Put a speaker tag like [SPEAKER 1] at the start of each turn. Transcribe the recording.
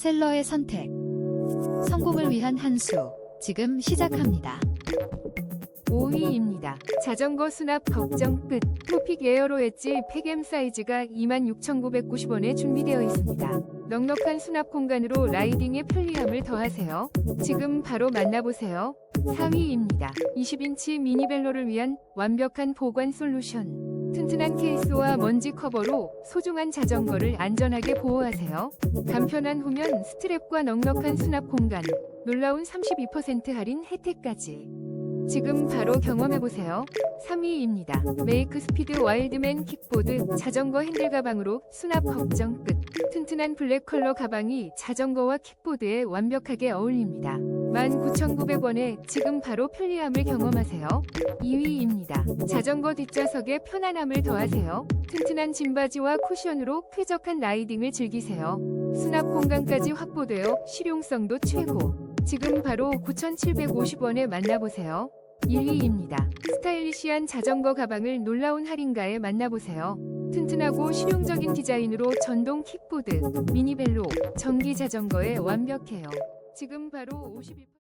[SPEAKER 1] 셀러의 선택. 성공을 위한 한 수. 지금 시작합니다.
[SPEAKER 2] 5위입니다. 자전거 수납 걱정 끝. 토픽 에어로 엣지 팩엠 사이즈가 26,990원에 준비되어 있습니다. 넉넉한 수납 공간으로 라이딩의 편리함을 더하세요. 지금 바로 만나보세요. 4위입니다. 20인치 미니벨로를 위한 완벽한 보관 솔루션. 튼튼한 케이스와 먼지 커버로 소중한 자전거를 안전하게 보호하세요. 간편한 후면 스트랩과 넉넉한 수납 공간, 놀라운 32% 할인 혜택까지. 지금 바로 경험해보세요. 3위입니다. 메이크 스피드 와일드맨 킥보드 자전거 핸들 가방으로 수납 걱정 끝. 튼튼한 블랙 컬러 가방이 자전거와 킥보드에 완벽하게 어울립니다. 19,900원에 지금 바로 편리함을 경험하세요. 2위입니다. 자전거 뒷좌석에 편안함을 더하세요. 튼튼한 짐바지와 쿠션으로 쾌적한 라이딩을 즐기세요. 수납 공간까지 확보되어 실용성도 최고. 지금 바로 9,750원에 만나보세요. 1위입니다. 스타일리시한 자전거 가방을 놀라운 할인가에 만나보세요. 튼튼하고 실용적인 디자인으로 전동 킥보드, 미니벨로, 전기 자전거에 완벽해요. 지금 바로 51%